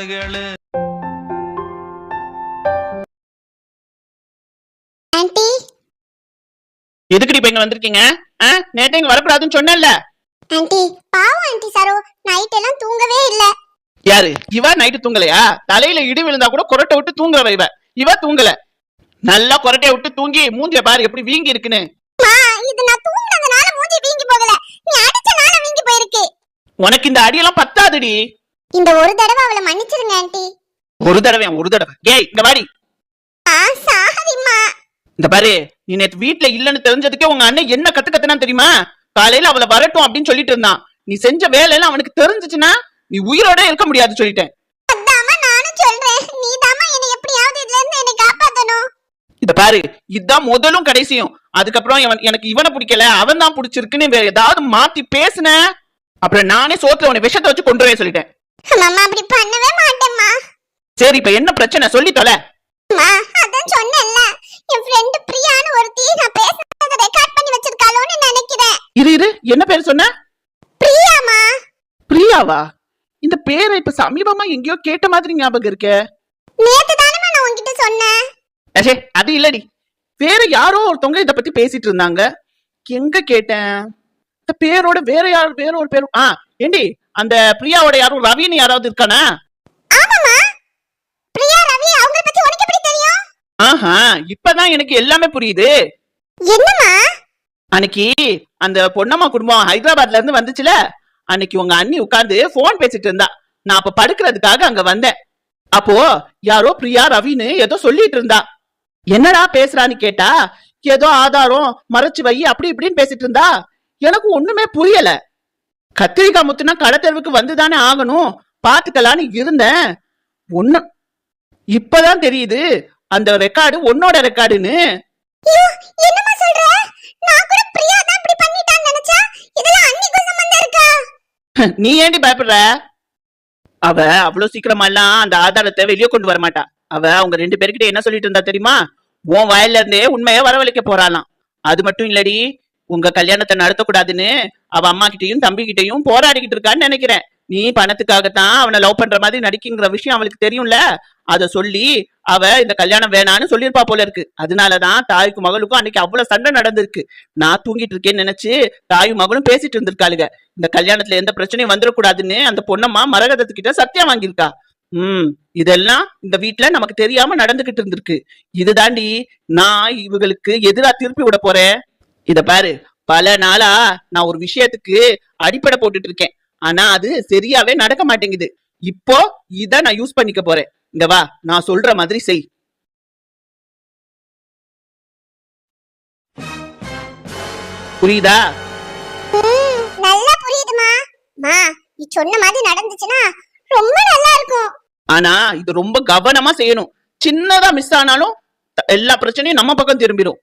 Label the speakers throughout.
Speaker 1: காது கேளு.
Speaker 2: ஆன்ட்டி
Speaker 3: எதுக்குடி இப்ப இங்க வந்திருக்கீங்க? ஆ? நேத்து இங்க வரக்கூடாதுன்னு சொன்னேன்ல.
Speaker 2: ஆன்ட்டி பாவம் ஆன்ட்டி சரோ. நைட் எல்லாம் தூங்கவே இல்ல.
Speaker 3: யாரு? இவ நைட்டு தூங்கலையா? தலையில இடி விழுந்தா கூட கொரட்டை விட்டு தூங்குறவ இவ. இவ தூங்கல. நல்லா கொரட்டைய விட்டு தூங்கி மூஞ்சிய பாரு எப்படி வீங்கி இருக்குன்னு.
Speaker 2: மா இது நான் தூங்குனதுனால மூஞ்சி வீங்கி போகல. நீ அடிச்சனால வீங்கி போயிருக்கு.
Speaker 3: உனக்கு இந்த அடியெல்லாம் பத்தாதுடி.
Speaker 2: இந்த ஒரு தடவை அவளை மன்னிச்சிருங்க ஆன்ட்டி
Speaker 3: ஒரு தடவை ஒரு தடவை. ஏய் இங்க வாடி.
Speaker 2: ஆ சாரிம்மா
Speaker 3: இந்த பாரு நீ நேத்து வீட்ல இல்லன்னு தெரிஞ்சதுக்கே உங்க அண்ணன் என்ன கத்து கத்துனா தெரியுமா? காலையில அவளை வரட்டும் அப்படின்னு சொல்லிட்டு இருந்தான். நீ செஞ்ச வேலையெல்லாம் அவனுக்கு தெரிஞ்சுச்சுன்னா நீ உயிரோட இருக்க முடியாது சொல்லிட்டேன்.
Speaker 2: அதாம்மா நானும் சொல்றேன். நீதாம்மா என்னை எப்படியாவது இதுல இருந்து என்னை காப்பாத்தணும்.
Speaker 3: இத பாரு இதுதான் முதலும் கடைசியும். அதுக்கப்புறம் இவன் எனக்கு இவனை பிடிக்கல அவன் தான் பிடிச்சிருக்குன்னு வேற ஏதாவது மாத்தி பேசுன. அப்புறம் நானே சோத்துல உன விஷத்தை வச்சு கொண்டு போய் சொல்லிட்டேன்.
Speaker 2: மாமா அப்படி பண்ணவே மாட்டேம்மா.
Speaker 3: சரி இப்ப என்ன பிரச்சனை? சொல்லி தொலை.
Speaker 2: அம்மா அதான் சொன்னேன்ல. என் ஃப்ரெண்ட் பிரியான்னு ஒருத்தி நான் பேசுறத ரெக்கார்ட் பண்ணி வச்சிருக்காளோன்னு நினைக்கிறேன்.
Speaker 3: இரு இரு. என்ன பேர் சொன்ன?
Speaker 2: பிரியாமா
Speaker 3: பிரியாவா? இந்த பேரை இப்ப சமீபமா எங்கேயோ கேட்ட மாதிரி ஞாபகம் இருக்கே.
Speaker 2: நேத்து தானே நான் உன்கிட்ட சொன்னேன்.
Speaker 3: அச்சே அது இல்லடி. வேற யாரோ ஒருத்தவங்க இத பத்தி பேசிட்டு இருந்தாங்க. எங்க கேட்டேன்? இந்த பேரோட வேற யார் வேற ஒரு பேரும் ஆ ஏண்டி அந்த பிரியாவோட யாரும் ரவின்னு யாராவது இருக்கானா? ஆஹா இப்பதான் எனக்கு எல்லாமே புரியுது. அன்னைக்கு அந்த பொன்னம்மா குடும்பம் ஹைதராபாத்ல இருந்து வந்துச்சுல? அன்னைக்கு உங்க அண்ணி உட்கார்ந்து போன் பேசிட்டு இருந்தா. நான் அப்ப படுக்கிறதுக்காக அங்க வந்தேன். அப்போ யாரோ பிரியா ரவின்னு ஏதோ சொல்லிட்டு இருந்தா. என்னடா பேசுறான்னு கேட்டா ஏதோ ஆதாரம் மறைச்சு வை அப்படி இப்படின்னு பேசிட்டு இருந்தா. எனக்கு ஒண்ணுமே புரியல. கத்திரிக்காய் முத்துனா கடத்தெருவுக்கு வந்துதானே ஆகணும்? பாத்துக்கலான்னு இருந்தேன். ஒண்ணு இப்பதான் தெரியுது. அந்த ரெக்கார்டு உன்னோட ரெக்கார்டுன்னு
Speaker 2: தான்
Speaker 3: நீ ஏண்டி பயப்படுற? அவ அவ்வளவு சீக்கிரமா எல்லாம் அந்த ஆதாரத்தை வெளியே கொண்டு வர மாட்டா. அவ அவங்க ரெண்டு பேர்கிட்ட என்ன சொல்லிட்டு இருந்தா தெரியுமா? உன் வயல்ல இருந்தே உண்மையை வரவழைக்க போறாளாம். அது மட்டும் இல்லடி உங்க கல்யாணத்தை நடத்தக்கூடாதுன்னு அவ அம்மா கிட்டயும் தம்பி கிட்டயும் போராடிக்கிட்டு இருக்கான்னு நினைக்கிறேன். நீ பணத்துக்காகத்தான் அவனை லவ் பண்ற மாதிரி நடிக்குங்கிற விஷயம் அவளுக்கு தெரியும்ல? அத சொல்லி அவ இந்த கல்யாணம் வேணான்னு சொல்லியிருப்பா போல இருக்கு. அதனாலதான் தாய்க்கும் மகளுக்கும் அன்னைக்கு அவ்வளவு சண்டை நடந்திருக்கு. நான் தூங்கிட்டு இருக்கேன்னு நினைச்சு தாயும் மகளும் பேசிட்டு இருந்திருக்காளுங்க. இந்த கல்யாணத்துல எந்த பிரச்சனையும் வந்துடக்கூடாதுன்னு அந்த பொண்ணம்மா மரகதத்துக்கிட்ட சத்தியம் வாங்கியிருக்கா. ம் இதெல்லாம் இந்த வீட்டுல நமக்கு தெரியாம நடந்துகிட்டு இருந்திருக்கு. இதுதாண்டி நான் இவங்களுக்கு எதிரா திருப்பி விட போறேன். இத பாரு பல நாளா நான் ஒரு விஷயத்துக்கு அடிப்படை போட்டுட்டு இருக்கேன். ஆனா அது சரியாவே நடக்க மாட்டேங்குது. இப்போ இத நான் யூஸ் பண்ணிக்க போறேன். இங்க வா நான் சொல்ற மாதிரி செய். புரியுதா?
Speaker 2: நல்லா புரியுதுமா. மா நீ சொன்ன மாதிரி நடந்துச்சுன்னா ரொம்ப நல்லா இருக்கும்.
Speaker 3: ஆனா இது ரொம்ப கவனமா செய்யணும். சின்னதா மிஸ் ஆனாலும் எல்லா பிரச்சனையும் நம்ம பக்கம் திரும்பிடும்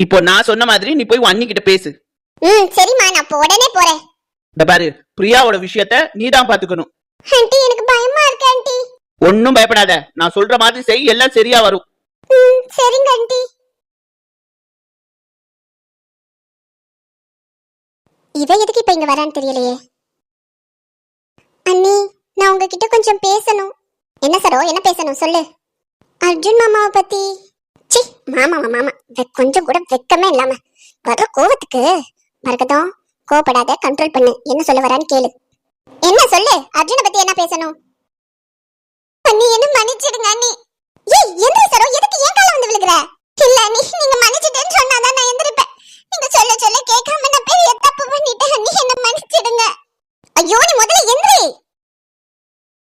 Speaker 3: இப்போ நான் சொன்ன மாதிரி நீ போய் அண்ணி கிட்ட பேசு.
Speaker 2: ம் சரிம்மா நான் இப்போ உடனே போறேன்.
Speaker 3: இந்த பாரு பிரியாவோட விஷயத்த நீ தான் பாத்துக்கணும்
Speaker 2: ஆன்ட்டி எனக்கு பயமா இருக்கு ஆன்ட்டி
Speaker 3: ஒன்னும் பயப்படாத. நான் சொல்ற மாதிரி செய் எல்லாம் சரியா வரும்.
Speaker 2: ம் சரிங்க ஆன்ட்டி இவ எதுக்கு இப்ப இங்க வரான்னு தெரியலையே? அண்ணி நான் உங்ககிட்ட கொஞ்சம் பேசணும். என்ன சரோ என்ன பேசணும்? சொல்லு. அர்ஜுன் மாமாவை பத்தி. மாமாவா மாமா. கொஞ்சம் கூட வெக்கமே இல்லாம. வர்ற கோவத்துக்கு மறக்கட்டும். கோவப்படாத கண்ட்ரோல் பண்ணு. என்ன சொல்ல வரான்னு கேளு. என்ன சொல்லு? அர்ஜுனை பத்தி என்ன பேசணும்? நீ என்ன மன்னிச்சிடுங்க நீ ஏய் எந்திரி சரோ? எதுக்கு ஏன் கால வந்து விழுகுற? இல்ல நீ நீங்க மன்னிச்சிட்டேன்னு சொன்னாதான் நான் எந்திரிப்பேன். நீங்க சொல்ல சொல்ல கேட்காம நான் பெரிய தப்பு பண்ணிட்டேன் நீ என்ன மன்னிச்சிடுங்க. ஐயோ நீ முதல்ல எந்திரி.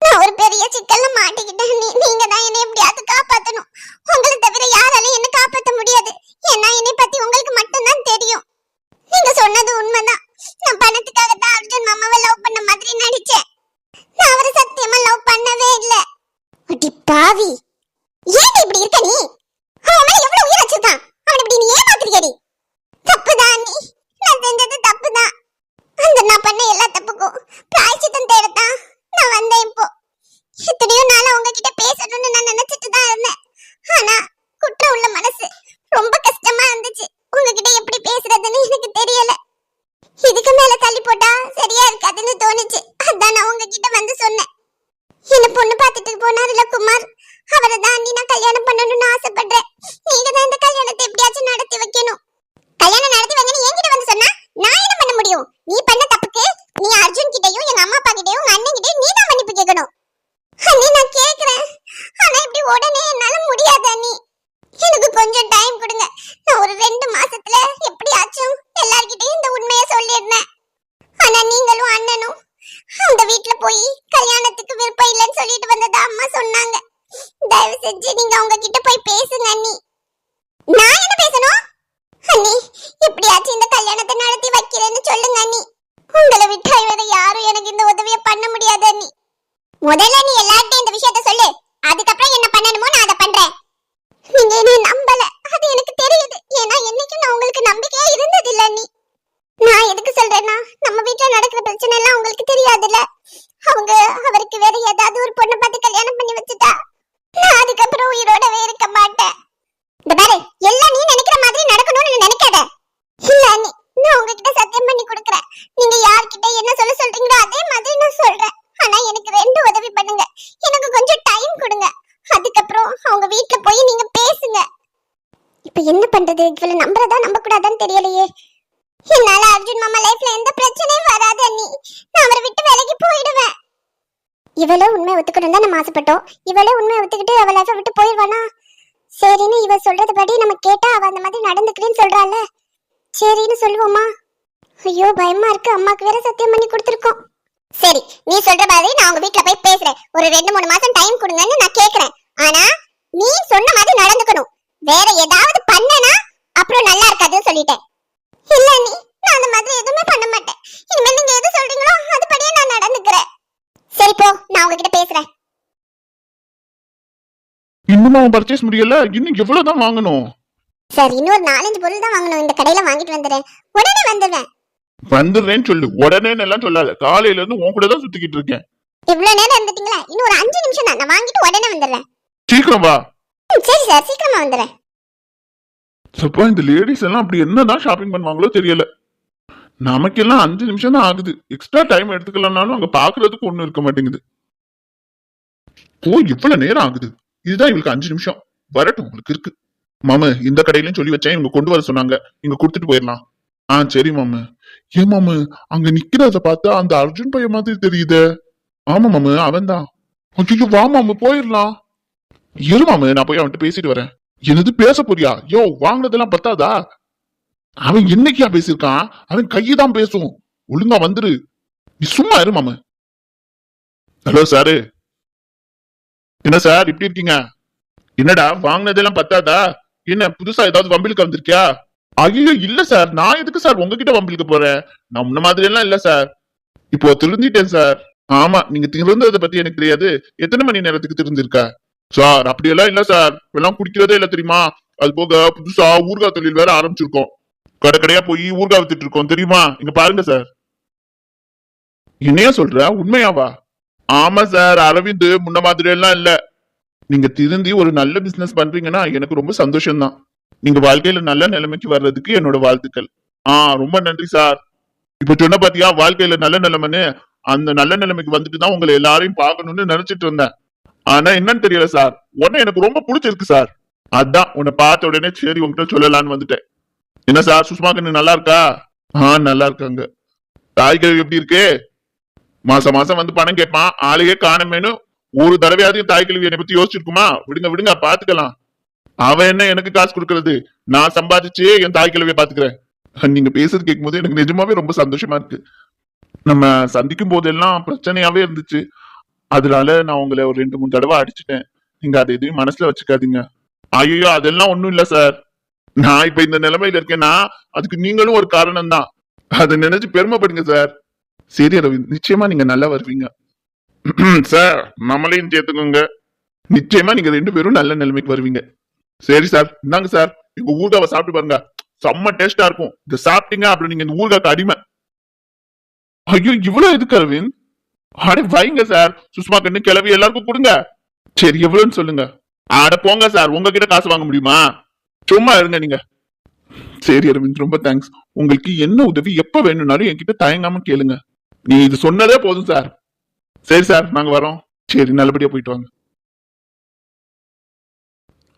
Speaker 2: நான் ஒரு பெரிய சிக்கல்ல மாட்டிக்கிட்டேன். நீ நீங்க தான் என்னை எப்படியாவது காப்பாத்தணும். உங்களை தவிர யாராலையும் என்ன காப்பாத்த முடியாது. ஏன்னா என்னை பத்தி உங்களுக்கு மட்டும்தான் தெரியும். நீங்க சொன்னது உண்மைதான். நான் பணத்துக்காக தான் அர்ஜுன் மாமாவை லவ் பண்ண மாதிரி நடிச்சேன். நான் அவரை சத்தியமா லவ் பண்ணவே இல்லை. அடி பாவி ஏன் இப்படி இருக்க நீ அவன் மேல எவ்வளவு உயிர் வச்சிருக்கான் அவன் இப்படி நீ ஏமாத்திருக்கடி தப்புதான் நீ நான் செஞ்சது தப்புதான் அந்த நான் பண்ண எல்லா தப்புக்கும் பிராய்ச்சித்தம் தேடத்தான் நான் வந்தேன் இப்போ இத்தனையோ நாளா உங்ககிட்ட பேசணும்னு நான் நினைச்சிட்டு தான் இருந்தேன் ஆனா குற்றம் உள்ள மனசு ரொம்ப கஷ்டமா இருந்துச்சு உங்ககிட்ட எப்படி பேசுறதுன்னு எனக்கு தெரியல இதுக்கு மேல தள்ளி போட்டா சரியா இருக்காதுன்னு தோணுச்சு அதான் நான் உங்ககிட்ட வந்து சொன்னேன் என்ன பொண்ணு பார்த்துட்டு போனாருல குமார் அவரை தான் நான் கல்யாணம் பண்ணணும்னு ஆசைப்படுறேன் நீங்க தான் இந்த கல்யாணத்தை எப்படியாச்சும் நடத்தி வைக்கணும் கல்யாணம் நடத்தி வைங்கன்னு என்கிட்ட வந்து சொன்னா நான் என்ன பண்ண முடியும் நீ பண்ண தப்புக்கு நீ அர்ஜுன் கிட்டயும் எங்க அம்மா அப்பா கிட்டயும் உங்க அண்ணன் கிட்டயும் நீ தான் மன்னிப்பு கேட்கணும் அண்ணி நான் கேக்குறேன் ஆனா இப்படி உடனே என்னால முடியாது அண்ணி எனக்கு கொஞ்சம் டைம் கொடுங்க நான் ஒரு ரெண்டு மாசத்துல எப்படியாச்சும் எல்லார்கிட்டயும் இந்த உண்மையை சொல்லிடுறேன் ஆனா நீங்களும் அண்ணனும் அந்த வீட்ல போய் கல்யாணத்துக்கு விருப்பம் இல்லைன்னு சொல்லிட்டு வந்ததா அம்மா சொன்னாங்க தயவு செஞ்சு நீங்க அவங்க கிட்ட போய் பேசுங்க அண்ணி நான் என்ன பேசணும் அண்ணி எப்படியாச்சும் இந்த கல்யாணத்தை நடத்தி வைக்கிறேன்னு சொல்லுங்க அண்ணி உங்களை விட்டா வேற யாரும் எனக்கு இந்த உதவியை பண்ண முடியாது அண்ணி முதல்ல நீ எல்லார்ட்டையும் இந்த விஷயத்த சொல்லு அதுக்கப்புறம் என்ன பண்ணணுமோ நான் அதை பண்றேன் நீங்க என்ன நம்பல அது எனக்கு தெரியுது ஏன்னா என்னைக்கும் நான் உங்களுக்கு நம்பிக்கையா இருந்தது இல்ல அண்ணி நான் எதுக்கு சொல்றேன்னா நம்ம வீட்ல நடக்கிற பிரச்சனை எல்லாம் உங்களுக்கு தெரியாதுல்ல அவங்க அவருக்கு வேற ஏதாவது ஒரு பொண்ணை பார்த்து கல்யாணம் பண்ணி வச்சுட்டா நான் அதுக்கப்புறம் உயிரோடவே இருக்க மாட்டேன் இந்த பாரு எல்லாம் நீ நினைக்கிற மாதிரி நடக்கணும்னு நினைக்காத இல்ல அண்ணி நான் உங்ககிட்ட சத்தியம் பண்ணி கொடுக்குறேன் நீங்க யார்கிட்ட என்ன சொல்ல சொல்றீங்களோ அதே மாதிரி நான் சொல்றேன் ஆனா எனக்கு ரெண்டு உதவி பண்ணுங்க எனக்கு கொஞ்சம் டைம் கொடுங்க அதுக்கப்புறம் அவங்க வீட்ல போய் நீங்க பேசுங்க இப்ப என்ன பண்றது இவள நம்புறதா நம்ப கூடாதான்னு தெரியலையே. என்னால அர்ஜுன் மாமா லைஃப்ல எந்த பிரச்சனையும் வராது அண்ணி. நான் அவரை விட்டு விலகி போயிடுவேன். இவளே உண்மை ஒத்துக்கணும் தான் நம்ம ஆசைப்பட்டோம். இவளே உண்மை ஒத்துக்கிட்டு அவ லைஃபை விட்டு போயிடுவானா? சரின்னு இவ சொல்றது படி நம்ம கேட்டா அவ அந்த மாதிரி நடந்துக்கிறேன்னு சொல்றாள். சரின்னு சொல்லுவோமா? ஐயோ பயமா இருக்கு. அம்மாக்கு வேற சத்தியம் பண்ணி கொடுத்துருக்கோம். சரி நீ சொல்ற மாதிரி நான் உங்க வீட்ல போய் பேசுறேன். ஒரு ரெண்டு மூணு மாசம் டைம் கொடுங்கன்னு நான் கேக்குறேன். ஆனா நீ சொன்ன மாதிரி நடந்துக்கணும். வேற ஏதாவது நல்லா இருக்காதுன்னு சொல்லிட்டேன். இல்ல நீ நான் அந்த மாதிரி எதுவுமே பண்ண மாட்டேன். இனிமேல் நீங்க எது சொல்றீங்களோ அதுபடியே நான் நடந்துக்கிறேன். சரி போ நான் உங்ககிட்ட பேசுறேன்.
Speaker 1: இன்னுமா பர்ச்சேஸ் முடியல? இன்னும் எவ்வளவுதான் வாங்கணும்?
Speaker 2: சார் இன்னொரு நாலஞ்சு பொருள் தான் வாங்கணும். இந்த கடையில வாங்கிட்டு வந்துடுறேன். உடனே வந்துடுவேன்
Speaker 1: வந்துடுறேன்னு சொல்லு. உடனே எல்லாம் சொல்லாத. காலையில இருந்து உன் கூட தான் சுத்திக்கிட்டு இருக்கேன்.
Speaker 2: இவ்வளவு நேரம் இருந்துட்டீங்களா? இன்னும் ஒரு அஞ்சு நிமிஷம் தான். நான் வாங்கிட்டு உடனே வந்துடுறேன்.
Speaker 1: சீக்கிரம் வா.
Speaker 2: ம், சரி சார் சீக்கிரமா வந்துடுறேன்.
Speaker 1: சப்பா இந்த லேடிஸ் எல்லாம் அப்படி என்னதான் ஷாப்பிங் பண்ணுவாங்களோ தெரியல. நமக்கெல்லாம் அஞ்சு நிமிஷம் தான் ஆகுது. எக்ஸ்ட்ரா டைம் எடுத்துக்கலனாலும் அங்க பாக்குறதுக்கு ஒண்ணும் இருக்க மாட்டேங்குது. ஓ இவ்வளவு நேரம் ஆகுது. இதுதான் இவளுக்கு அஞ்சு நிமிஷம். வரட்டும் உங்களுக்கு இருக்கு. மாமு இந்த கடையிலயும் சொல்லி வச்சேன். இவங்க கொண்டு வர சொன்னாங்க. இங்க கொடுத்துட்டு போயிடலாம். ஆ சரி மாமு. ஏன் மாமு? அங்க நிக்கிறத பார்த்தா அந்த அர்ஜுன் பையன் மாதிரி தெரியுது. ஆமா மாமு அவன் தான் ஐயோ வா மாமு போயிடலாம். இரு மாமு நான் போய் அவன்கிட்ட பேசிட்டு வரேன். என்னது பேச போறியா? யோ வாங்கினதெல்லாம் பத்தாதா? அவன் என்னைக்கியா பேசியிருக்கான்? அவன் கையதான் பேசும். ஒழுங்கா வந்துரு. நீ சும்மா இரு மாம. Hello sir. என்ன சார் இப்படி இருக்கீங்க? என்னடா வாங்கினதெல்லாம் பத்தாதா? என்ன புதுசா ஏதாவது வம்பிலுக்கு வந்திருக்கியா? ஐயோ இல்ல சார். நான் எதுக்கு சார் உங்ககிட்ட வம்பிலுக்கு போறேன்? நான் முன்ன மாதிரி எல்லாம் இல்ல சார். இப்போ திருந்திட்டேன் சார். ஆமா நீங்க திருந்ததை பத்தி எனக்கு தெரியாது. எத்தனை மணி நேரத்துக்கு திருந்திருக்க? சார் அப்படியெல்லாம் இல்ல சார். எல்லாம் குடிக்கிறதே இல்ல தெரியுமா? அது போக புதுசா ஊர்கா தொழில் வேற ஆரம்பிச்சிருக்கோம். கடை கடையா போய் ஊர்கா வித்துட்டு இருக்கோம். தெரியுமா? இங்க பாருங்க சார். என்னையா சொல்ற? உண்மையாவா? ஆமா சார் அரவிந்த் முன்ன மாதிரி எல்லாம் இல்ல. நீங்க திருந்தி ஒரு நல்ல பிசினஸ் பண்றீங்கன்னா எனக்கு ரொம்ப சந்தோஷம் தான் நீங்க வாழ்க்கையில நல்ல நிலைமைக்கு வர்றதுக்கு என்னோட வாழ்த்துக்கள். ஆ ரொம்ப நன்றி சார். இப்ப சொன்ன பாத்தியா வாழ்க்கையில நல்ல நிலைமைன்னு அந்த நல்ல நிலைமைக்கு வந்துட்டு தான் உங்களை எல்லாரையும் பார்க்கணும்னு நினைச்சிட்டு இருந்தேன். ஆனா என்னன்னு தெரியல சார். உடனே எனக்கு ரொம்ப பிடிச்சிருக்கு சார். அதான் உன்னை பார்த்த உடனே சரி உங்ககிட்ட சொல்லலான்னு வந்துட்டேன். என்ன சார் சுஷ்மா கண்ணு நல்லா இருக்கா? ஆ நல்லா இருக்காங்க. தாய்கிழவி எப்படி இருக்கு? மாசம் மாசம் வந்து பணம் கேட்பான். ஆளையே காணமேனு ஒரு தடவையாவது தாய் கிழவி என்னை பத்தி யோசிச்சிருக்குமா? விடுங்க விடுங்க பாத்துக்கலாம் அவன் என்ன எனக்கு காசு கொடுக்கறது? நான் சம்பாதிச்சு என் தாய் கிழவிய பாத்துக்கிறேன் நீங்க பேசுறது கேட்கும்போது எனக்கு நிஜமாவே ரொம்ப சந்தோஷமா இருக்கு. நம்ம சந்திக்கும் போதெல்லாம் பிரச்சனையாவே இருந்துச்சு. அதனால நான் உங்களை ஒரு ரெண்டு மூணு தடவை அடிச்சிட்டேன். நீங்க அதை எதையும் மனசுல வச்சுக்காதீங்க. ஐயோ அதெல்லாம் ஒண்ணும் இல்ல சார் நான் இப்ப இந்த நிலைமையில இருக்கேன்னா அதுக்கு நீங்களும் ஒரு காரணம் தான் அதை நினைச்சு பெருமைப்படுங்க சார் சரி அரவிந்த். நிச்சயமா நீங்க நல்லா வருவீங்க. சார் நம்மளையும் சேர்த்துக்கோங்க. நிச்சயமா நீங்க ரெண்டு பேரும் நல்ல நிலைமைக்கு வருவீங்க. சரி சார் இந்தாங்க சார் எங்க ஊர்காவை சாப்பிட்டு பாருங்க. செம்ம டேஸ்டா இருக்கும். இதை சாப்பிட்டீங்க அப்புறம் நீங்க இந்த ஊர்காக்கு அடிமை. ஐயோ இவ்வளவு எதுக்கு அரவிந்த்? அடே வைங்க சார். சுஷ்மா கண்ணு கிளவி எல்லாருக்கும் கொடுங்க. சரி எவ்வளவுன்னு சொல்லுங்க. அட போங்க சார். உங்ககிட்ட காசு வாங்க முடியுமா? சும்மா இருங்க நீங்க. சரி அரவிந்த் ரொம்ப தேங்க்ஸ் உங்களுக்கு என்ன உதவி எப்ப வேணும்னாலும் என்கிட்ட தயங்காம கேளுங்க. நீ இது சொன்னதே போதும் சார். சரி சார் நாங்க வரோம். சரி நல்லபடியா போயிட்டு வாங்க.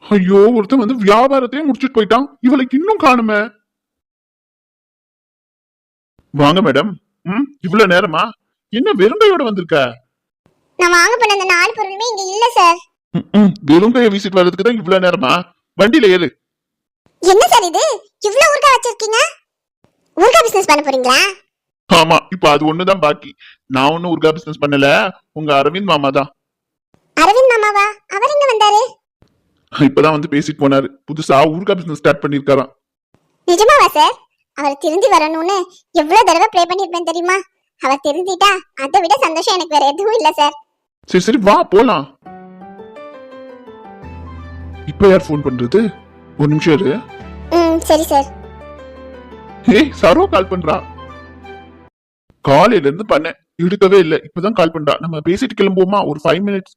Speaker 1: ஐயோ ஒருத்தன் வந்து வியாபாரத்தையே முடிச்சுட்டு போயிட்டான். இவளுக்கு இன்னும் காணுமே. வாங்க மேடம். ம் இவ்வளவு நேரமா? என்ன வெறுங்கையோட வந்திருக்க?
Speaker 2: நான் வாங்க போன அந்த நாலு பொருளுமே இங்க இல்ல சார்
Speaker 1: ம், ம். வெறுங்கைய வீசிட்டு வர்றதுக்கு தான் இவ்வளவு நேரமா? வண்டியில ஏறு.
Speaker 2: என்ன சார் இது? இவ்ளோ ஊர்கா வச்சிருக்கீங்க? ஊர்கா பிசினஸ் பண்ண போறீங்களா?
Speaker 1: ஆமா இப்ப அது ஒண்ணுதான் பாக்கி. நான் ஒண்ணும் உருகா பிசினஸ் பண்ணல. உங்க அரவிந்த் மாமா தான்.
Speaker 2: அரவிந்த் மாமாவா? அவர் எங்க வந்தாரு?
Speaker 1: இப்பதான் வந்து பேசிட்டு போனாரு. புதுசா ஊர்கா பிசினஸ் ஸ்டார்ட் பண்ணிருக்காராம்
Speaker 2: நிஜமாவா சார் அவர் திருந்தி வரணும்னு எவ்வளவு தடவை ப்ரே பண்ணிருப்பேன் தெரியுமா? அவர் திருந்திட்டா அதை விட சந்தோஷம் எனக்கு வேற எதுவும் இல்ல சார்
Speaker 1: சரி சரி வா போலாம். இப்ப யார் ஃபோன் பண்றது? ஒரு நிமிஷம் இரு.
Speaker 2: ம் சரி சார்
Speaker 1: ஏய் சரோ கால் பண்றா. காலையில இருந்து பண்ணேன் எடுக்கவே இல்ல. இப்பதான் கால் பண்றா. நம்ம பேசிட்டு கிளம்புவோமா? ஒரு ஃபைவ் மினிட்ஸ்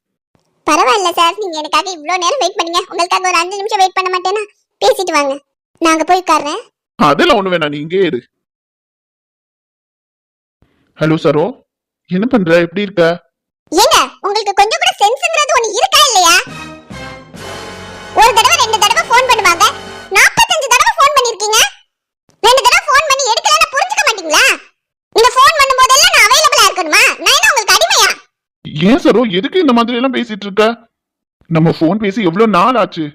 Speaker 2: பரவாயில்ல சார் நீங்க எனக்காக இவ்ளோ நேரம் வெயிட் பண்ணீங்க. உங்களுக்காக ஒரு அஞ்சு நிமிஷம் வெயிட் பண்ண மாட்டேனா பேசிட்டு வாங்க. நாங்க போய் உட்கார்றேன்.
Speaker 1: அதெல்லாம் ஒண்ணு வேணாம். நீ இங்கே இரு. ஹலோ சரோ என்ன பண்ற? எப்படி இருக்க?
Speaker 2: ஏங்க உங்களுக்கு கொஞ்சம் கூட சென்ஸ்ங்கிறது ஒண்ணு இருக்கா இல்லையா? ஒரு தடவை ரெண்டு தடவை ஃபோன் பண்ணுவாங்க. 45 தடவை ஃபோன் பண்ணிருக்கீங்க. ரெண்டு தடவை ஃபோன் பண்ணி எடுக்கலன்னா புரிஞ்சுக்க மாட்டீங்களா? நீங்க ஃபோன் பண்ணும்போதெல்லாம் நான் அவைலபிளா இருக்கணுமா? நான் என்ன உங்களுக்கு அடிமையா?
Speaker 1: ஏன் சரோ எதுக்கு இந்த மாதிரி எல்லாம் பேசிட்டு இருக்க? நம்ம ஃபோன் பேசி எவ்வளவு நாள் ஆச்சு?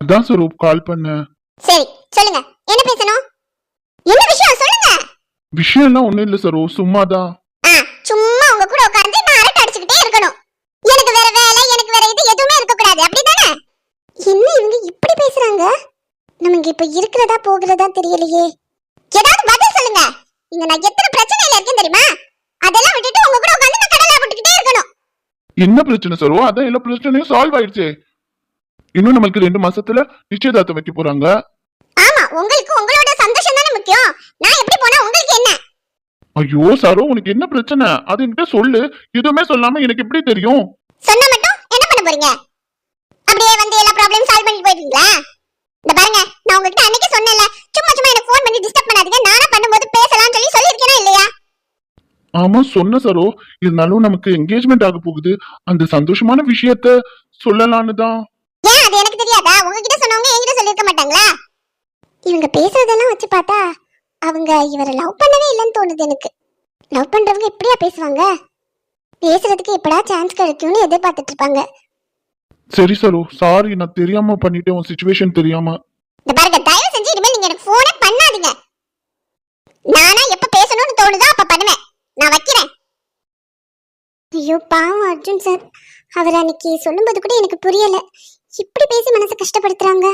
Speaker 1: அதான் சரோ கால் பண்ண
Speaker 2: சரி சொல்லுங்க. என்ன சொல்லுங்க
Speaker 1: விஷயம் எல்லாம் ஒண்ணும் இல்ல சரோ. சும்மாதான்.
Speaker 2: சும்மா உங்க கூட உட்கார்ந்து நான் அரட்டை அடிச்சுக்கிட்டே இருக்கணும். எனக்கு வேற வேலை எனக்கு வேற இது எதுவுமே இருக்க கூடாது அப்படிதானே? என்ன இவங்க இப்படி பேசுறாங்க? நமக்கு இப்ப இருக்கிறதா போகிறதா தெரியலையே. ஏதாவது பதில் சொல்லுங்க. இங்க நான் எத்தனை பிரச்சனையில இருக்கேன் தெரியுமா? அதெல்லாம் விட்டுட்டு உங்க கூட உட்கார்ந்து நான் கடலை போட்டுக்கிட்டே இருக்கணும்.
Speaker 1: என்ன பிரச்சனை சரோ? அதான் எல்லா பிரச்சனையும் சால்வ் ஆயிடுச்சே. இன்னும் நம்மளுக்கு ரெண்டு மாசத்துல நிச்சயதார்த்தம் வைக்க போறாங்க.
Speaker 2: ஆமா உங்களுக்கு உங்களோட முக்கியம். நான் எப்படி போனா உங்களுக்கு என்ன?
Speaker 1: ஐயோ சரோ உனக்கு என்ன பிரச்சனை? அது என்கிட்ட சொல்லு. எதுவுமே சொல்லாம எனக்கு எப்படி தெரியும்?
Speaker 2: சொன்னா மட்டும் என்ன பண்ண போறீங்க? அப்படியே வந்து எல்லா ப்ராப்ளம் சால்வ் பண்ணிட்டு போயிடுவீங்களா? இந்த பாருங்க நான் உங்ககிட்ட அன்னைக்கு சொன்னேன்ல சும்மா சும்மா எனக்கு ஃபோன் பண்ணி டிஸ்டர்ப் பண்ணாதீங்க. நானா பண்ணும்போது பேசலாம்னு சொல்லி சொல்லியிருக்கேனா இல்லையா?
Speaker 1: ஆமா சொன்ன சரோ. இருந்தாலும் நமக்கு என்கேஜ்மெண்ட் ஆக போகுது. அந்த சந்தோஷமான விஷயத்த சொல்லலான்னு தான்.
Speaker 2: ஏன்? அது எனக்கு தெரியாதா? உங்ககிட்ட சொன்னவங்க என்கிட்ட சொல்லியிருக்க மாட்டாங்களா? இவங்க பேசுறதெல்லாம் வச்சு பார்த்தா அவங்க இவரை லவ் பண்ணவே இல்லைன்னு தோணுது எனக்கு. லவ் பண்றவங்க இப்படியா பேசுவாங்க? பேசுறதுக்கு எப்படா சான்ஸ் கிடைக்கும்னு எதிர்பார்த்துட்டு இருப்பாங்க.
Speaker 1: சரி சரோ சாரி நான் தெரியாம பண்ணிட்டேன் உன் சுச்சுவேஷன் தெரியாம.
Speaker 2: இந்த பாருங்க தயவு செஞ்சு இனிமேல் நீங்க எனக்கு போனே பண்ணாதீங்க. நானா எப்ப பேசணும்னு தோணுதோ அப்ப பண்ணுவேன். நான் வைக்கிறேன். ஐயோ பாவம் அர்ஜுன் சார் அவர் அன்னைக்கு சொல்லும்போது கூட எனக்கு புரியல. இப்படி பேசி மனசை கஷ்டப்படுத்துறாங்க.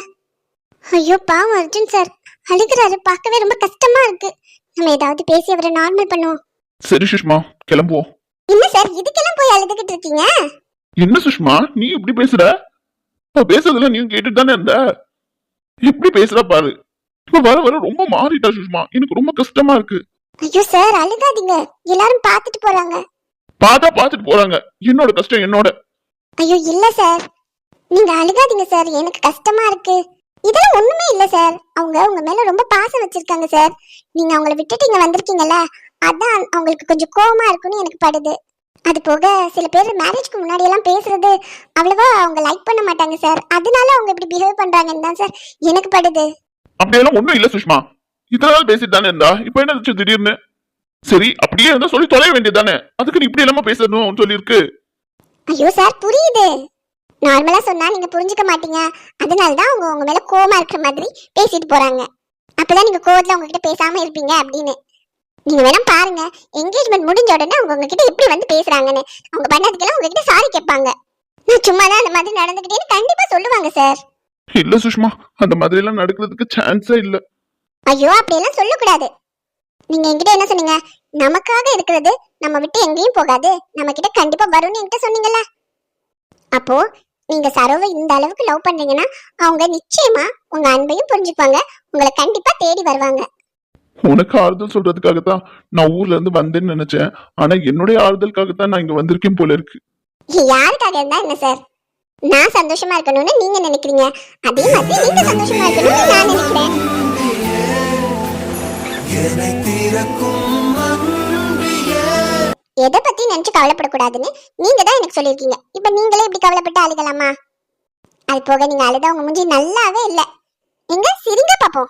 Speaker 2: ஐயோ பாவம் அர்ஜுன் சார். அழுகுறாரு. பார்க்கவே ரொம்ப கஷ்டமா இருக்கு. நம்ம ஏதாவது பேசி அவரை நார்மல் பண்ணுவோம்.
Speaker 1: சரி சுஷ்மா கிளம்புவோம்.
Speaker 2: என்ன சார் இதுக்கெல்லாம் போய் அழுதுகிட்டு இருக்கீங்க?
Speaker 1: என்ன சுஷ்மா நீ எப்படி பேசுற? இப்ப பேசுறதுல நீ கேட்டுட்டு தானே இருந்த? எப்படி பேசுற பாரு. இப்ப வர வர ரொம்ப மாறிட்டா சுஷ்மா. எனக்கு ரொம்ப கஷ்டமா இருக்கு.
Speaker 2: ஐயோ சார் அழுகாதீங்க. எல்லாரும் பார்த்துட்டு போறாங்க.
Speaker 1: பார்த்தா பார்த்துட்டு போறாங்க. என்னோட கஷ்டம் என்னோட.
Speaker 2: ஐயோ இல்ல சார். நீங்க அழுகாதீங்க சார். எனக்கு கஷ்டமா இருக்கு. இதெல்லாம் ஒண்ணுமே இல்ல சார் அவங்க உங்க மேல ரொம்ப பாசம் வச்சிருக்காங்க சார் நீங்க அவங்கள விட்டுட்டு இங்க வந்திருக்கீங்கல்ல அதான் அவங்களுக்கு கொஞ்சம் கோவமா இருக்குன்னு எனக்கு படுது. அது போக சில பேர் மேரேஜ்க்கு முன்னாடி எல்லாம் பேசுறது அவ்வளவா அவங்க லைக் பண்ண மாட்டாங்க சார் அதனால அவங்க இப்படி பிஹேவ் பண்றாங்கன்னு தான் சார் எனக்கு படுது.
Speaker 1: அப்படியெல்லாம் ஒண்ணும் இல்ல சுஷ்மா. இத்தனை நாள் பேசிட்டு தானே இருந்தா? இப்ப என்ன திடீர்னு? சரி அப்படியே இருந்தா சொல்லி தொலைய வேண்டியதானே அதுக்கு நீ இப்படி இல்லாம பேசணும் சொல்லியிருக்கு.
Speaker 2: ஐயோ சார் புரியுது. நார்மலா சொன்னா நீங்க புரிஞ்சுக்க மாட்டீங்க. அதனால தான் அவங்க உங்க மேல கோவமா இருக்கிற மாதிரி பேசிட்டு போறாங்க. அப்பதான் நீங்க கோவத்துல உங்ககிட்ட பேசாம இருப்பீங்க அப்படின்னு. நீங்க வேணா பாருங்க என்கேஜ்மெண்ட் முடிஞ்ச உடனே அவங்க உங்ககிட்ட எப்படி வந்து பேசுறாங்கன்னு. அவங்க பண்ணதுக்கெல்லாம் உங்ககிட்ட சாரி கேட்பாங்க. நான் சும்மா தான் அந்த மாதிரி நடந்துக்கிட்டேன்னு கண்டிப்பா சொல்லுவாங்க சார்
Speaker 1: இல்ல சுஷ்மா அந்த மாதிரி எல்லாம் நடக்கிறதுக்கு சான்ஸே இல்ல.
Speaker 2: ஐயோ அப்படியெல்லாம் சொல்லக்கூடாது. நீங்க என்கிட்ட என்ன சொன்னீங்க? நமக்காக இருக்கிறது நம்ம விட்டு எங்கேயும் போகாது. நம்ம கிட்ட கண்டிப்பா வரும்னு என்கிட்ட சொன்னீங்கல்ல. அப்போ நீங்க சரோவை இந்த அளவுக்கு லவ் பண்றீங்கன்னா அவங்க நிச்சயமா உங்க அன்பையும் புரிஞ்சுப்பாங்க உங்களை கண்டிப்பா தேடி வருவாங்க.
Speaker 1: உனக்கு ஆறுதல் சொல்றதுக்காக தான் நான் ஊர்ல இருந்து வந்தேன்னு நினைச்சேன். ஆனா என்னுடைய ஆறுதலுக்காக தான் நான் இங்க வந்திருக்கேன் போல இருக்கு.
Speaker 2: யாருக்காக இருந்தா என்ன சார் நான் சந்தோஷமா இருக்கணும்னு நீங்க நினைக்கிறீங்க. அதே மாதிரி நீங்க சந்தோஷமா இருக்கணும்னு நான் நினைக்கிறேன். எதை பத்தி நினைச்சு கவலைப்படக்கூடாதுன்னு நீங்க தான் எனக்கு சொல்லியிருக்கீங்க. இப்ப நீங்களே இப்படி கவலைப்பட்டு அழுகலாமா? அது போக நீங்க அழுதா உங்க மூஞ்சி நல்லாவே இல்ல. எங்க? சிரிங்க பாப்போம்.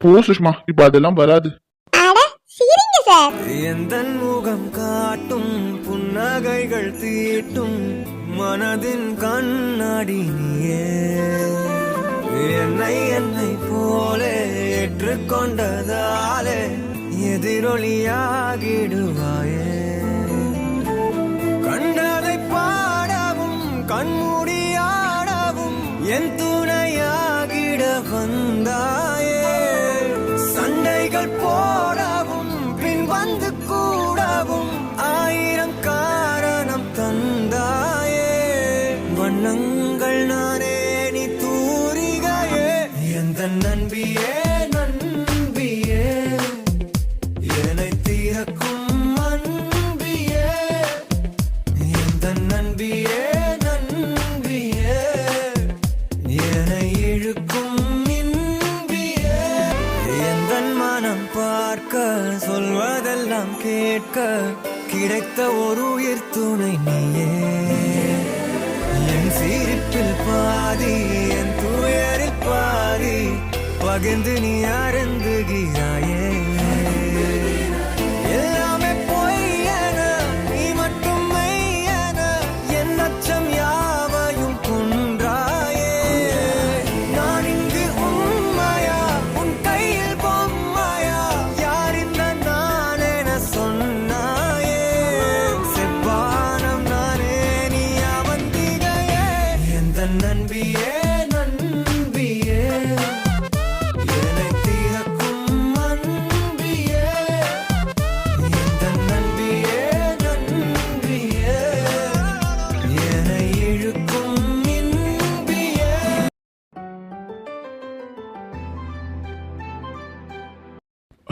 Speaker 1: போ சுஷ்மா இப்ப அதெல்லாம் வராது.
Speaker 2: அட சிரிங்க சார்.
Speaker 4: எந்தன் முகம் காட்டும் புன்னகைகள் தீட்டும் மனதின் கண்ணாடி நீயே என்னை என்னை போலே ஏற்றுக்கொண்டதாலே எதிரொலியாகிடுவாயே. கண்மூடியாடவும் என் துணையாகிட வந்தாயே. பாதி என் துயரில் பாதி பகிர்ந்து நீ அருந்துகிறாயே.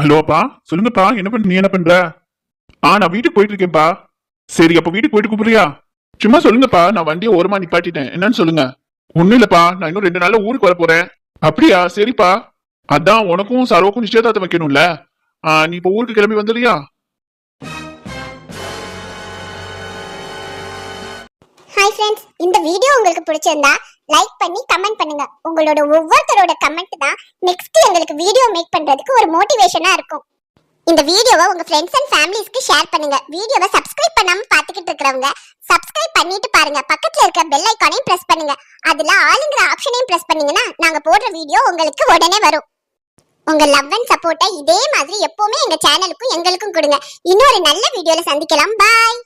Speaker 1: ஹலோப்பா சொல்லுங்கப்பா என்ன பண்ண நீ என்ன பண்ற? ஆ நான் வீட்டுக்கு போயிட்டு இருக்கேன்ப்பா. சரி அப்ப வீட்டுக்கு போயிட்டு கூப்பிடுறியா? சும்மா சொல்லுங்கப்பா நான் வண்டியை ஓரமா நிப்பாட்டிட்டேன். என்னன்னு சொல்லுங்க. ஒண்ணும் இல்லப்பா நான் இன்னும் ரெண்டு நாள்ல ஊருக்கு வர போறேன். அப்படியா? சரிப்பா. அதான் உனக்கும் சரோக்கும் நிச்சயதார்த்தம் வைக்கணும்ல. நீ இப்ப ஊருக்கு கிளம்பி வந்துடுறியா
Speaker 2: ஹாய் ஃப்ரெண்ட்ஸ் இந்த வீடியோ உங்களுக்கு பிடிச்சிருந்தா லைக் பண்ணி கமெண்ட் பண்ணுங்க. உங்களோட ஒவ்வொருத்தரோட கமெண்ட் தான் நெக்ஸ்ட் எங்களுக்கு வீடியோ மேக் பண்றதுக்கு ஒரு மோட்டிவேஷனா இருக்கும். இந்த வீடியோவை உங்க ஃப்ரெண்ட்ஸ் அண்ட் ஃபேமிலிஸ்க்கு ஷேர் பண்ணுங்க. வீடியோவை சப்ஸ்கிரைப் பண்ணாம பாத்துக்கிட்டு இருக்கிறவங்க சப்ஸ்கிரைப் பண்ணிட்டு பாருங்க. பக்கத்துல இருக்க பெல் ஐக்கானையும் பிரஸ் பண்ணுங்க. அதுல ஆளுங்கிற ஆப்ஷனையும் பிரஸ் பண்ணீங்கன்னா நாங்க போடுற வீடியோ உங்களுக்கு உடனே வரும். உங்க லவ் அண்ட் சப்போர்ட்டை இதே மாதிரி எப்பவுமே எங்க சேனலுக்கும் எங்களுக்கும் கொடுங்க. இன்னொரு நல்ல வீடியோல சந்திக்கலாம். பாய்